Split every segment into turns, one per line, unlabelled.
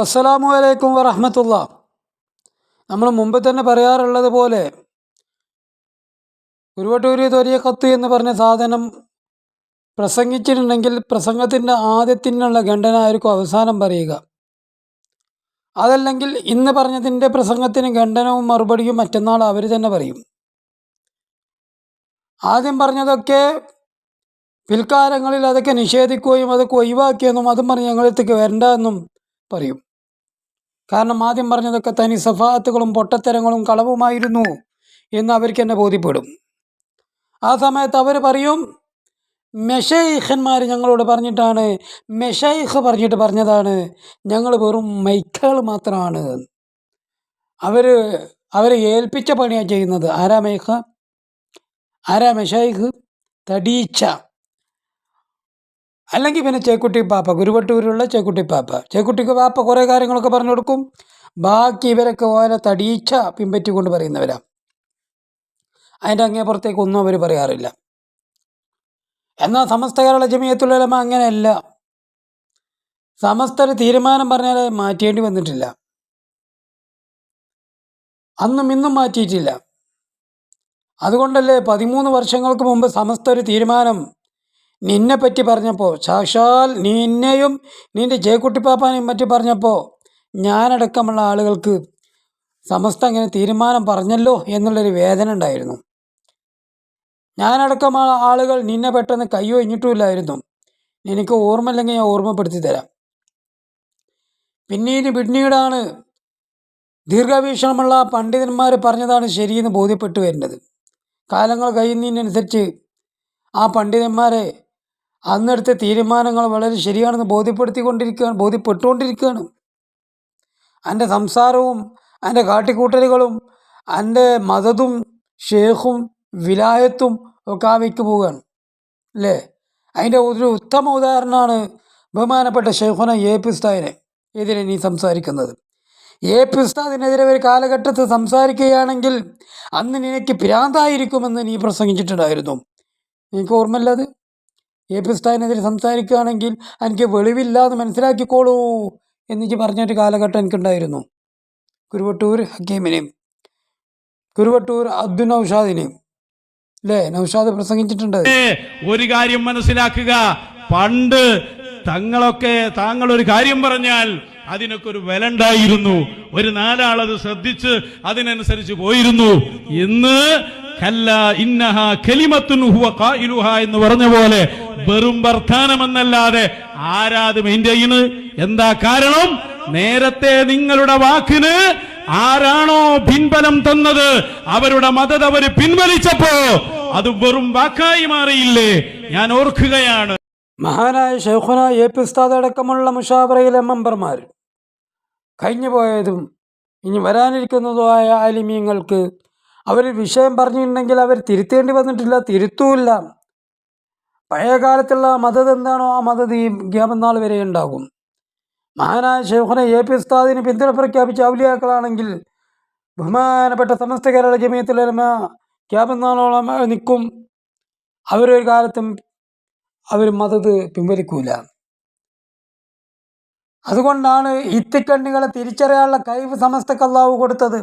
അസ്സലാമു അലൈക്കും വറഹമത്തുള്ള. നമ്മൾ മുമ്പ് തന്നെ പറയാറുള്ളത് പോലെ കുരുവട്ടൂരി കത്ത് എന്ന് പറഞ്ഞ സാധനം പ്രസംഗിച്ചിട്ടുണ്ടെങ്കിൽ പ്രസംഗത്തിന്റെ ആദ്യത്തിനുള്ള ഖണ്ഡനായിരിക്കും അവസാനം പറയുക. അതല്ലെങ്കിൽ ഇന്ന് പറഞ്ഞതിന്റെ പ്രസംഗത്തിന് ഖണ്ഡനവും മറുപടിയും മറ്റന്നാൾ അവർ തന്നെ പറയും. ആദ്യം പറഞ്ഞതൊക്കെ പിൽക്കാലങ്ങളിൽ അതൊക്കെ നിഷേധിക്കുകയും അതൊക്കെ ഒഴിവാക്കിയെന്നും അതും പറഞ്ഞ് ഞങ്ങളടുത്തേക്ക് വരണ്ട എന്നും പറയും. കാരണം ആദ്യം പറഞ്ഞതൊക്കെ തനി സഫാത്തുകളും പൊട്ടത്തരങ്ങളും കളവുമായിരുന്നു എന്ന് അവർക്ക് തന്നെ ബോധ്യപ്പെടും. ആ സമയത്ത് അവർ പറയും മെഷൈഖന്മാർ ഞങ്ങളോട് പറഞ്ഞിട്ടാണ് മെഷൈഖ് പറഞ്ഞിട്ട് പറഞ്ഞതാണ് ഞങ്ങൾ വെറും മൈക്കുകൾ മാത്രമാണ് അവർ അവരെ ഏൽപ്പിച്ച പണിയാണ് ചെയ്യുന്നത്. ആരാ മേഖ ആരാ മെഷൈഖ്? തടീച്ച. അല്ലെങ്കിൽ പിന്നെ ചേക്കുട്ടി പാപ്പ ഗുരുവട്ടൂരിലുള്ള ചേക്കുട്ടി പാപ്പ. ചേക്കുട്ടിക്ക് പാപ്പ കുറേ കാര്യങ്ങളൊക്കെ പറഞ്ഞു കൊടുക്കും. ബാക്കി ഇവരൊക്കെ ഓരോ തടീച്ച പിൻപറ്റിക്കൊണ്ട് പറയുന്നവരാ. അതിന്റെ അങ്ങേപ്പുറത്തേക്ക് ഒന്നും അവർ പറയാറില്ല. എന്നാൽ സമസ്ത കേരള ജമിയത്തുലമ അങ്ങനെയല്ല. സമസ്ത തീരുമാനം പറഞ്ഞാൽ മാറ്റേണ്ടി വന്നിട്ടില്ല. അന്നും ഇന്നും മാറ്റിയിട്ടില്ല. അതുകൊണ്ടല്ലേ പതിമൂന്ന് വർഷങ്ങൾക്ക് മുമ്പ് സമസ്ത ഒരു തീരുമാനം നിന്നെ പറ്റി പറഞ്ഞപ്പോൾ സാക്ഷാൽ നിന്നെയും നിന്റെ ജയക്കുട്ടിപ്പാപ്പാനെയും പറ്റി പറഞ്ഞപ്പോൾ ഞാനടക്കമുള്ള ആളുകൾക്ക് സമസ്ത അങ്ങനെ തീരുമാനം പറഞ്ഞല്ലോ എന്നുള്ളൊരു വേദന ഉണ്ടായിരുന്നു ഞാനടക്കമുള്ള ആളുകൾ നിന്നെ പെട്ടെന്ന് കൈ എനിക്ക് ഓർമ്മയില്ലെങ്കിൽ ഞാൻ ഓർമ്മപ്പെടുത്തി തരാം പിന്നീട് പിന്നീടാണ് ദീർഘവീക്ഷണമുള്ള പണ്ഡിതന്മാർ പറഞ്ഞതാണ് ശരിയെന്ന് ബോധ്യപ്പെട്ടു വരുന്നത് കാലങ്ങൾ കഴിയുന്നതിനനുസരിച്ച് ആ പണ്ഡിതന്മാരെ അന്നെടുത്ത തീരുമാനങ്ങൾ വളരെ ശരിയാണെന്ന് ബോധ്യപ്പെടുത്തിക്കൊണ്ടിരിക്കുകയാണ് ബോധ്യപ്പെട്ടുകൊണ്ടിരിക്കുകയാണ്. എന്റെ സംസാരവും എന്റെ കാട്ടിക്കൂട്ടലുകളും എന്റെ മതതും ഷേഖും വിലായത്തും ഒക്കെ ആ വയ്ക്ക് പോവുകയാണ് അല്ലേ? അതിന്റെ ഒരു ഉത്തമ ഉദാഹരണമാണ് ബഹുമാനപ്പെട്ട ഷെയ്ഖുന എ. പി ഉസ്താദിനെ എതിരെ നീ സംസാരിക്കുന്നത്. എ. പി ഉസ്താദിനെതിരെ ഒരു കാലഘട്ടത്തിൽ സംസാരിക്കുകയാണെങ്കിൽ അന്ന് നിനക്ക് ഭ്രാന്തായിരിക്കുമെന്ന് നീ പ്രസംഗിച്ചിട്ടുണ്ടായിരുന്നു. നിനക്ക് ഓർമ്മയില്ലത് എ പി സ്റ്റാലിനെതിരെ സംസാരിക്കുകയാണെങ്കിൽ എനിക്ക് വെളിവില്ല എന്ന് മനസ്സിലാക്കിക്കോളൂ എന്നിട്ട് പറഞ്ഞൊരു കാലഘട്ടം എനിക്കുണ്ടായിരുന്നു. കുരുവട്ടൂർ ഹക്കീമിനെയും കുരുവട്ടൂർ അബ്ദുൽ നൌഷാദിനെയും. അല്ലേ നൌഷാദ് പ്രസംഗിച്ചിട്ടുണ്ട്.
ഒരു കാര്യം മനസ്സിലാക്കുക. പണ്ട് തങ്ങളൊക്കെ താങ്കൾ ഒരു കാര്യം പറഞ്ഞാൽ അതിനൊക്കെ ഒരു വില ഉണ്ടായിരുന്നു. ഒരു നാലാളത് ശ്രദ്ധിച്ച് അതിനനുസരിച്ച് പോയിരുന്നു. ഇന്ന് എന്ന് പറഞ്ഞ പോലെ വെറും വർത്താനമെന്നല്ലാതെ ആരാത് മെയിന്റെയിന് എന്താ കാരണം? നേരത്തെ നിങ്ങളുടെ വാക്കിന് ആരാണോ പിൻബലം തന്നത്? അവരുടെ മതത അവർ പിൻവലിച്ചപ്പോ അത് വെറും വാക്കായി മാറിയില്ലേ? ഞാൻ ഓർക്കുകയാണ്.
മഹാനായ ഷെയ്ഖുന എ പി ഉസ്താദ് അടക്കമുള്ള മുഷാവറയിലെ മെമ്പർമാർ കഴിഞ്ഞു പോയതും ഇനി വരാനിരിക്കുന്നതുമായ ആലിമീങ്ങൾക്ക് അവർ വിഷയം പറഞ്ഞിട്ടുണ്ടെങ്കിൽ അവർ തിരുത്തേണ്ടി വന്നിട്ടില്ല തിരുത്തൂല്ല. പഴയ കാലത്തുള്ള മതത് എന്താണോ ആ മതത് ഈ ഗ്യാമനാൾ വരെ ഉണ്ടാകും. മഹാനായ ഷെയ്ഖുനെ എ പി ഉസ്താദിന് പിന്തുണ പ്രഖ്യാപിച്ച ഔലിയാക്കളാണെങ്കിൽ ബഹുമാനപ്പെട്ട സമസ്ത കേരള ജമീയത്തിലെ ഗ്യാമനാളോളം നിൽക്കും. അവരൊരു കാലത്തും അവർ മതത് പിൻവലിക്കൂല. അതുകൊണ്ടാണ് ഇത്തിക്കണ്ണികളെ തിരിച്ചറിയാനുള്ള കഴിവ് സമസ്തക്ക് അള്ളാഹു കൊടുത്തത്.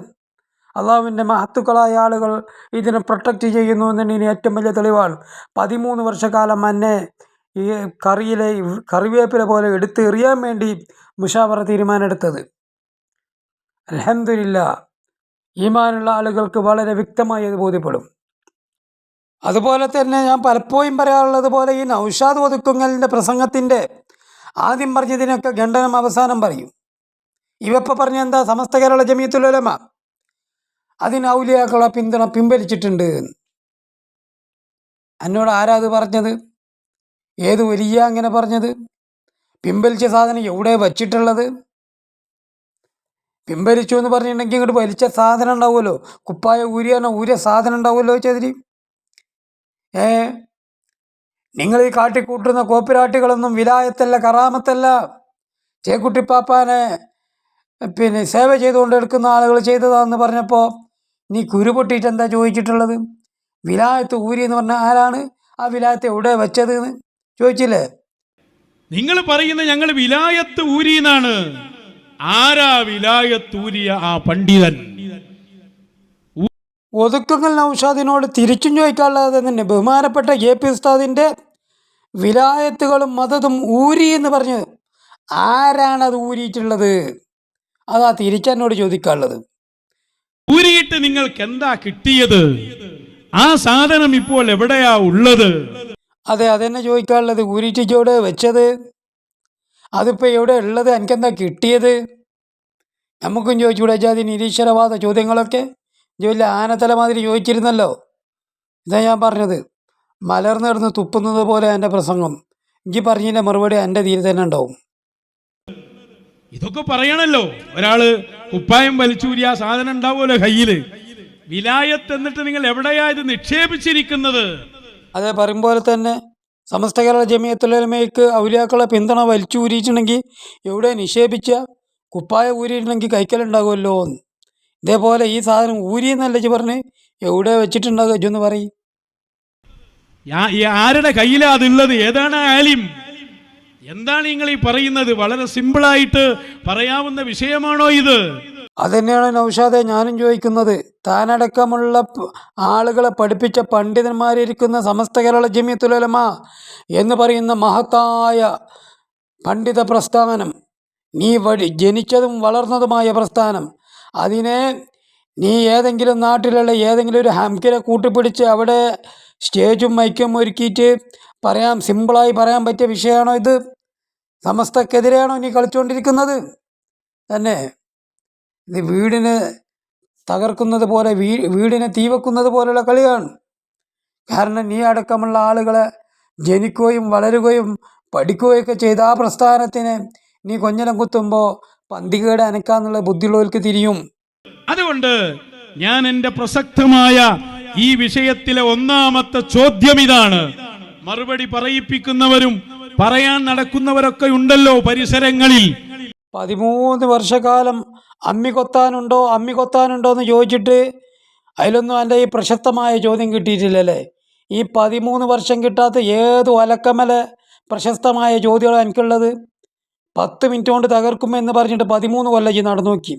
അള്ളാഹുവിന്റെ മഹത്തുക്കളായ ആളുകൾ ഇതിനെ പ്രൊട്ടക്റ്റ് ചെയ്യുന്നു എന്നതിന് ഏറ്റവും വലിയ തെളിവാണ്. പതിമൂന്ന് വർഷക്കാലം എന്നെ ഈ കറിയിലെ കറിവേപ്പില പോലെ എടുത്ത് എറിയാൻ വേണ്ടി മുഷാവറ തീരുമാനമെടുത്തത്. അലഹമില്ല ഈമാനുള്ള ആളുകൾക്ക് വളരെ വ്യക്തമായി അത് ബോധ്യപ്പെടും. അതുപോലെ തന്നെ ഞാൻ പലപ്പോഴും പറയാറുള്ളത് പോലെ ഈ നൗഷാദ് ഒതുക്കുങ്ങലിന്റെ പ്രസംഗത്തിന്റെ ആദ്യം പറഞ്ഞതിനൊക്കെ ഖണ്ഡനം അവസാനം പറയും. ഇവപ്പോൾ പറഞ്ഞ എന്താ? സമസ്ത കേരള ജമിയത്തുലമ അതിന് ഔലിയാക്കളെ പിന്തുണ പിൻവലിച്ചിട്ടുണ്ട്. എന്ന്. എന്നോട് ആരാ അത് പറഞ്ഞത്? ഏത് വലിയ അങ്ങനെ പറഞ്ഞത്? പിൻവലിച്ച സാധനം എവിടെ വച്ചിട്ടുള്ളത്? പിൻവലിച്ചു എന്ന് പറഞ്ഞിട്ടുണ്ടെങ്കിൽ ഇങ്ങോട്ട് വലിച്ച സാധനം ഉണ്ടാവുമല്ലോ. കുപ്പായ ഊരിയാണോ ഊരിയ സാധനം ഉണ്ടാവുമല്ലോ ചേതിരി. ഏ? നിങ്ങൾ ഈ കാട്ടിക്കൂട്ടുന്ന കോപ്പിരാട്ടികളൊന്നും വിലായത്തല്ല കറാമത്തല്ല. ചേക്കുട്ടിപ്പാപ്പാനെ പിന്നെ സേവ ചെയ്തുകൊണ്ട് എടുക്കുന്ന ആളുകൾ ചെയ്തതാന്ന് പറഞ്ഞപ്പോൾ നീ കുരു പൊട്ടിയിട്ട് എന്താ ചോദിച്ചിട്ടുള്ളത്? വിലായത്ത് ഊരി എന്ന് പറഞ്ഞാൽ ആരാണ്? ആ വിലായത്ത് എവിടെ വെച്ചത് എന്ന് ചോദിച്ചില്ലേ?
നിങ്ങൾ പറയുന്ന ഞങ്ങൾ വിലായത്ത് ഊരി എന്നാണ്. ആരാ വിലായത്ത് ഊരിയ ആ പണ്ഡിതൻ?
ഒതുക്കുങ്ങൽ നൌഷാദിനോട് തിരിച്ചും ചോദിക്കാനുള്ളത് തന്നെ ബഹുമാനപ്പെട്ട എ പി ഉസ്താദിന്റെ വിലായത്തുകളും മതതും ഊരി എന്ന് പറഞ്ഞ് ആരാണത് ഊരിയിട്ടുള്ളത്? അതാ തിരിച്ചെന്നോട് ചോദിക്കാനുള്ളത്.
ഊരിയിട്ട് നിങ്ങൾക്ക് എന്താ കിട്ടിയത്? ആ സാധനം ഇപ്പോൾ എവിടെയാ ഉള്ളത്?
അതെ അതെന്നെ ചോദിക്കാനുള്ളത്. ഊരിറ്റിച്ചോടെ വെച്ചത്? അതിപ്പോൾ എവിടെ ഉള്ളത്? എനിക്കെന്താ കിട്ടിയത്? നമുക്കും ചോദിച്ചുകൂടെ ജാതി നിരീശ്വരവാദ ചോദ്യങ്ങളൊക്കെ? ജോലി ആനത്തല മാതിരി ചോദിച്ചിരുന്നല്ലോ. ഇതാ ഞാൻ പറഞ്ഞത്. മലർന്നിടന്ന് തുപ്പുന്നത് പോലെ എന്റെ പ്രസംഗം. എനിക്ക് പറഞ്ഞതിന്റെ മറുപടി എന്റെ തീരെ തന്നെ ഉണ്ടാവും.
ഇതൊക്കെ പറയണല്ലോ. ഒരാൾ കുപ്പായം വലിച്ചൂരിയ സാധനം ഉണ്ടാവുമല്ലോ കയ്യിൽ. വിലായത്ത് എന്നിട്ട് നിങ്ങൾ എവിടെയാ ഇത് നിക്ഷേപിച്ചിരിക്കുന്നത്?
അതേ പറയും പോലെ തന്നെ സമസ്ത കേരള ജമിയത്തുലമയ്ക്ക് ഔലിയാക്കളെ പിന്തുണ വലിച്ചു ഊരിയിട്ടുണ്ടെങ്കിൽ എവിടെ നിക്ഷേപിച്ച കുപ്പായ ഊരിയിട്ടുണ്ടെങ്കിൽ കൈക്കലുണ്ടാകുമല്ലോ എന്ന്. ഇതേപോലെ ഈ സാധനം ഊരി എന്നല്ല പറഞ്ഞ് എവിടെ വെച്ചിട്ടുണ്ടാകും പറയും.
ആരുടെ കയ്യിലാ അതുള്ളത് ഏതാണ് ആലിം? എന്താണ് നിങ്ങൾ ഈ പറയുന്നത്? വളരെ സിമ്പിളായിട്ട് പറയാവുന്ന വിഷയമാണോ ഇത്?
അതുതന്നെയാണ് നൗഷാദെ ഞാനും ചോദിക്കുന്നത്. താനടക്കമുള്ള ആളുകളെ പഠിപ്പിച്ച പണ്ഡിതന്മാരിരിക്കുന്ന സമസ്ത കേരള ജമിയത്തുലമ എന്ന് പറയുന്ന മഹത്തായ പണ്ഡിത പ്രസ്ഥാനം നീ വഴി ജനിച്ചതും വളർന്നതുമായ പ്രസ്ഥാനം അതിനെ നീ ഏതെങ്കിലും നാട്ടിലുള്ള ഏതെങ്കിലും ഒരു ഹംകിനെ കൂട്ടിപ്പിടിച്ച് അവിടെ സ്റ്റേജും മൈക്കും ഒരുക്കിയിട്ട് പറയാം സിമ്പിളായി പറയാൻ പറ്റിയ വിഷയമാണോ ഇത്? സമസ്തക്കെതിരെയാണോ ഇനി കളിച്ചുകൊണ്ടിരിക്കുന്നത് തന്നെ. ഇത് വീടിന് തകർക്കുന്നത് പോലെ വീ വീടിനെ തീവക്കുന്നത് പോലെയുള്ള കളിയാണ്. കാരണം നീ അടക്കമുള്ള ആളുകളെ ജനിക്കുകയും വളരുകയും പഠിക്കുകയൊക്കെ ചെയ്ത ആ പ്രസ്ഥാനത്തിന് നീ കൊഞ്ഞലം കുത്തുമ്പോൾ പന്തികേട് അനക്കാന്നുള്ള ബുദ്ധിയുള്ളവർക്ക് തിരിയും.
അതുകൊണ്ട് ഞാൻ എന്റെ പ്രസക്തമായ ഈ വിഷയത്തിലെ ഒന്നാമത്തെ ചോദ്യം ഇതാണ്. മറുപടി പറയിപ്പിക്കുന്നവരും പറയാൻ നടക്കുന്നവരൊക്കെ ഉണ്ടല്ലോ പരിസരങ്ങളിൽ.
പതിമൂന്ന് വർഷക്കാലം അമ്മി കൊത്താനുണ്ടോ അമ്മി കൊത്താനുണ്ടോ എന്ന് ചോദിച്ചിട്ട് അതിലൊന്നും എന്റെ ഈ പ്രശസ്തമായ ചോദ്യം കിട്ടിയിട്ടില്ലല്ലേ? ഈ പതിമൂന്ന് വർഷം കിട്ടാത്ത ഏത് ഒലക്കമല പ്രശസ്തമായ ചോദ്യമാണ് എനിക്കുള്ളത്? പത്ത് മിനിറ്റ് കൊണ്ട് തകർക്കുമെന്ന് പറഞ്ഞിട്ട് പതിമൂന്ന് കൊല്ലം നടന്നു നോക്കി.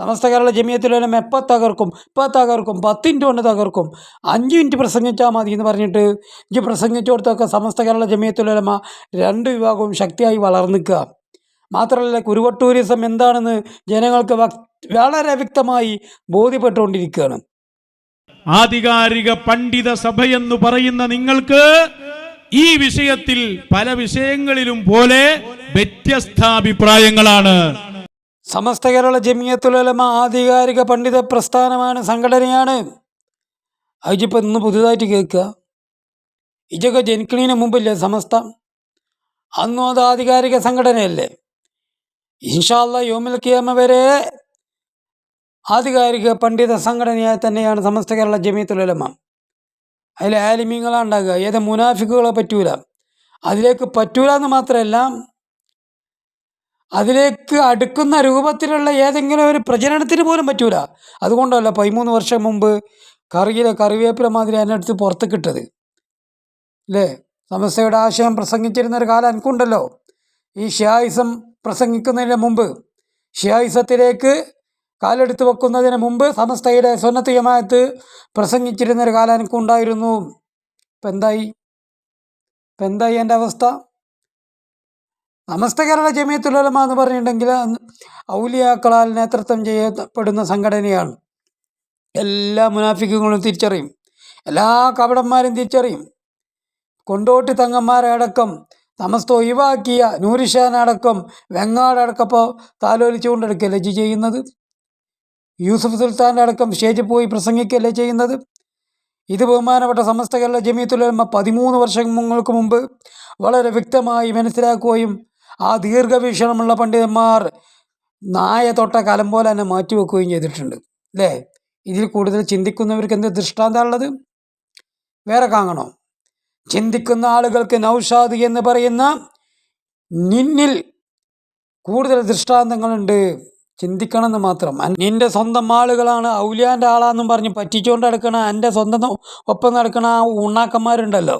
സമസ്ത കേരള ജമിയത്തിലെല്ലാം എപ്പോൾ തകർക്കും? ഇപ്പോൾ തകർക്കും. പത്തിന്റെ കൊണ്ട് തകർക്കും. അഞ്ച് മിനിറ്റ് പ്രസംഗിച്ചാൽ മതി എന്ന് പറഞ്ഞിട്ട് ഇഞ്ച് പ്രസംഗിച്ചു കൊടുത്തൊക്കെ സമസ്ത കേരള ജമിയത്തിലെല്ലാം രണ്ട് വിഭാഗവും ശക്തിയായി വളർന്നു വളർന്നിക്കുക. മാത്രമല്ല കുരുവട്ടൂരിസം എന്താണെന്ന് ജനങ്ങൾക്ക് വളരെ വ്യക്തമായി ബോധ്യപ്പെട്ടുകൊണ്ടിരിക്കുകയാണ്.
ആധികാരിക പണ്ഡിത സഭയെന്ന് പറയുന്ന നിങ്ങൾക്ക് ഈ വിഷയത്തിൽ പല വിഷയങ്ങളിലും പോലെ വ്യത്യസ്താഭിപ്രായങ്ങളാണ്
സമസ്ത കേരള ജമിയത്തുലമ ആധികാരിക പണ്ഡിത പ്രസ്ഥാനമാണ് സംഘടനയാണ്. അതിപ്പോൾ ഇന്ന് പുതുതായിട്ട് കേൾക്കുക. ഇതൊക്കെ ജനിക്കണതിന് മുമ്പില്ലേ സമസ്ത? അന്നും അത് ആധികാരിക സംഘടനയല്ലേ? ഇൻഷാല്ല യോമിൽ കിയാമ വരെ ആധികാരിക പണ്ഡിത സംഘടനയായി തന്നെയാണ് സമസ്ത കേരള ജമിയത്തുലമ അതിൽ ആലിമീങ്ങളാണ് ഉണ്ടാകുക. ഏത് മുനാഫിക്കുകളെ പറ്റൂല. അതിലേക്ക് പറ്റൂല എന്ന് മാത്രമല്ല അതിലേക്ക് അടുക്കുന്ന രൂപത്തിലുള്ള ഏതെങ്കിലും ഒരു പ്രചരണത്തിന് പോലും പറ്റൂല. അതുകൊണ്ടല്ല പതിമൂന്ന് വർഷം മുമ്പ് കറിയിലെ കറിവേപ്പില മാതിരി അതിന്റെ അടുത്ത് പുറത്ത് കിട്ടത് അല്ലേ സമസ്തയുടെ ആശയം പ്രസംഗിച്ചിരുന്ന ഒരു കാലം എനിക്കുണ്ടല്ലോ. ഈ ഷിയായുസം പ്രസംഗിക്കുന്നതിന് മുമ്പ് ഷിയായുസത്തിലേക്ക് കാലെടുത്ത് വെക്കുന്നതിന് മുമ്പ് സമസ്തയുടെ സ്വന്നത്ത് പ്രസംഗിച്ചിരുന്ന ഒരു കാലം എനിക്കുണ്ടായിരുന്നു. ഇപ്പം എന്തായി ഇപ്പം എന്തായി എന്റെ അവസ്ഥ? സമസ്ത കേരള ജമിയത്തുലമ എന്ന് പറഞ്ഞിട്ടുണ്ടെങ്കിൽ ഔലിയാക്കളാൽ നേതൃത്വം ചെയ്യപ്പെടുന്ന സംഘടനയാണ്. എല്ലാ മുനാഫിക്കുകളും തിരിച്ചറിയും. എല്ലാ കപടന്മാരും തിരിച്ചറിയും. കൊണ്ടോട്ടി തങ്ങന്മാരെ അടക്കം സമസ്ത ഒഴിവാക്കിയ നൂരിഷാനടക്കം വെങ്ങാടടക്കപ്പോൾ താലോലിച്ചു കൊണ്ടെടുക്കുകയല്ലേ ചെയ്യുന്നത്? യൂസഫ് സുൽത്താന്റെ അടക്കം സ്റ്റേജിൽ പോയി പ്രസംഗിക്കുകയല്ലേ ചെയ്യുന്നത്? ഇത് ബഹുമാനപ്പെട്ട സമസ്ത കേരള ജമീത്തുലമ്മ പതിമൂന്ന് വർഷങ്ങൾക്ക് മുമ്പ് വളരെ വ്യക്തമായി മനസ്സിലാക്കുകയും ആ ദീർഘവീക്ഷണമുള്ള പണ്ഡിതന്മാർ നായ തൊട്ട കലം പോലെ തന്നെ മാറ്റിവെക്കുകയും ചെയ്തിട്ടുണ്ട് അല്ലേ? ഇതിൽ കൂടുതൽ ചിന്തിക്കുന്നവർക്ക് എന്ത് ദൃഷ്ടാന്തമുള്ളത് വേറെ കാണണോ? ചിന്തിക്കുന്ന ആളുകൾക്ക് നൗഷാദ് എന്ന് പറയുന്ന നിന്നിൽ കൂടുതൽ ദൃഷ്ടാന്തങ്ങളുണ്ട്. ചിന്തിക്കണമെന്ന് മാത്രം. നിന്റെ സ്വന്തം ആളുകളാണ്. ഔലിയാന്റെ ആളാന്നും പറഞ്ഞ് പറ്റിച്ചുകൊണ്ട് നടക്കണ എന്റെ സ്വന്തം ഒപ്പം നടക്കണ ആ ഉണ്ണാക്കന്മാരുണ്ടല്ലോ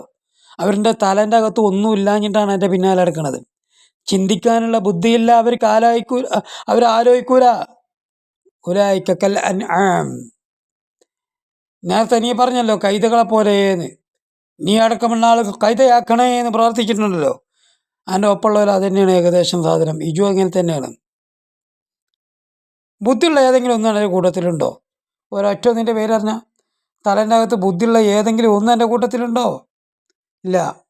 അവരുടെ തലേന്റെ അകത്ത് ഒന്നും ഇല്ലാഞ്ഞിട്ടാണ് എന്റെ പിന്നാലെ നടക്കണത്. ചിന്തിക്കാനുള്ള ബുദ്ധിയില്ല. അവർ ആലോചിക്കൂല. അവരാലോചിക്കൂല ഉലായിക്കൽ അൻആം നേരത്തെ നീ പറഞ്ഞല്ലോ കൈതകളെ പോലെയെന്ന്. നീ അടക്കമുള്ള ആൾ കൈതയാക്കണേ എന്ന് പ്രാർത്ഥിച്ചിട്ടുണ്ടല്ലോ. അതിന്റെ ഒപ്പമുള്ളവർ അത് തന്നെയാണ് ഏകദേശം സാധനം. ഇജു അങ്ങനെ തന്നെയാണ്. ബുദ്ധിയുള്ള ഏതെങ്കിലും ഒന്നും എന്റെ കൂട്ടത്തിലുണ്ടോ? ഒരൊറ്റ ഒന്നിന്റെ പേരറിഞ്ഞ തലേന്റെ അകത്ത് ബുദ്ധിയുള്ള ഏതെങ്കിലും ഒന്ന് എന്റെ കൂട്ടത്തിലുണ്ടോ? ഇല്ല.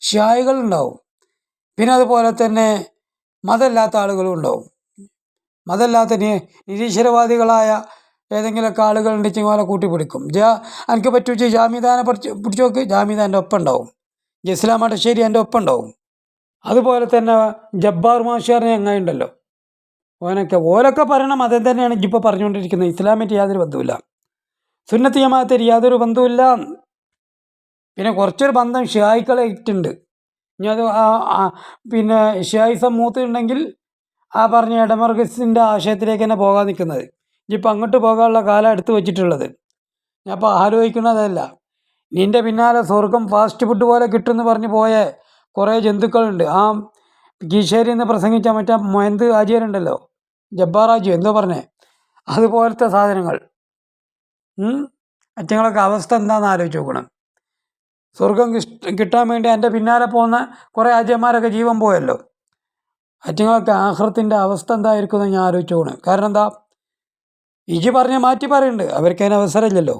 ഷായികളുണ്ടാവും പിന്നെ അതുപോലെ തന്നെ മതമില്ലാത്ത ആളുകളും ഉണ്ടാവും. മതമില്ലാത്ത നിരീശ്വരവാദികളായ ഏതെങ്കിലുമൊക്കെ ആളുകൾ ഉണ്ടെങ്കിൽ ഓലെ കൂട്ടി പിടിക്കും ജാ എനിക്ക് പറ്റൂച്ച് ജാമിദാനെ പഠിച്ച് പിടിച്ചു നോക്ക്. ജാമിദ എന്റെ ഒപ്പം ഉണ്ടാവും. ഇസ്ലാം അടശ്ശേരി എന്റെ ഒപ്പം ഉണ്ടാവും. അതുപോലെ തന്നെ ജബ്ബാർ മാഷാറിനെ എങ്ങായുണ്ടല്ലോ ഓനൊക്കെ ഓലൊക്കെ പറയണ മതം തന്നെയാണ് ഇപ്പോൾ പറഞ്ഞുകൊണ്ടിരിക്കുന്നത്. ഇസ്ലാമിന്റെ യാതൊരു ബന്ധവുമില്ല. സുന്നത്ത് ജമാഅത്തിൽ യാതൊരു ബന്ധവുമില്ല. പിന്നെ കുറച്ചൊരു ബന്ധം ഷിയായിക്കളായിട്ടുണ്ട് ഇനി അത് പിന്നെ ഷിയായി സമൂഹത്തുണ്ടെങ്കിൽ ആ പറഞ്ഞ ഇടമർഗസിന്റെ ആശയത്തിലേക്ക് തന്നെ പോകാൻ നിൽക്കുന്നത്. ഇനിയിപ്പോൾ അങ്ങോട്ട് പോകാനുള്ള കാലം എടുത്തു വെച്ചിട്ടുള്ളത്. ഞാൻ അപ്പോൾ ആലോചിക്കുന്നതല്ല നിന്റെ പിന്നാലെ സ്വർഗം ഫാസ്റ്റ് ഫുഡ് പോലെ കിട്ടുമെന്ന് പറഞ്ഞ് പോയ കുറേ ജന്തുക്കളുണ്ട്. ആ കീശേരി എന്ന് പ്രസംഗിച്ച മറ്റേ മൊയന്ത് ആചാര്യണ്ടല്ലോ ജബ്ബാർ ആജിയോ എന്തോ പറഞ്ഞേ? അതുപോലത്തെ സാധനങ്ങൾ. അച്ഛങ്ങളൊക്കെ അവസ്ഥ എന്താണെന്ന് ആലോചിച്ച് നോക്കണം. സ്വർഗം കിട്ടാൻ വേണ്ടി എന്റെ പിന്നാലെ പോകുന്ന കുറേ ആചാര്യന്മാരൊക്കെ ജീവൻ പോയല്ലോ. അറ്റങ്ങളൊക്കെ ആഹ്റത്തിന്റെ അവസ്ഥ എന്തായിരിക്കും എന്ന് ഞാൻ ആലോചിച്ചോണ് കാരണം എന്താ? ഇജി പറഞ്ഞ മാറ്റി പറയുന്നുണ്ട് അവർക്ക് അതിന് അവസരമില്ലല്ലോ.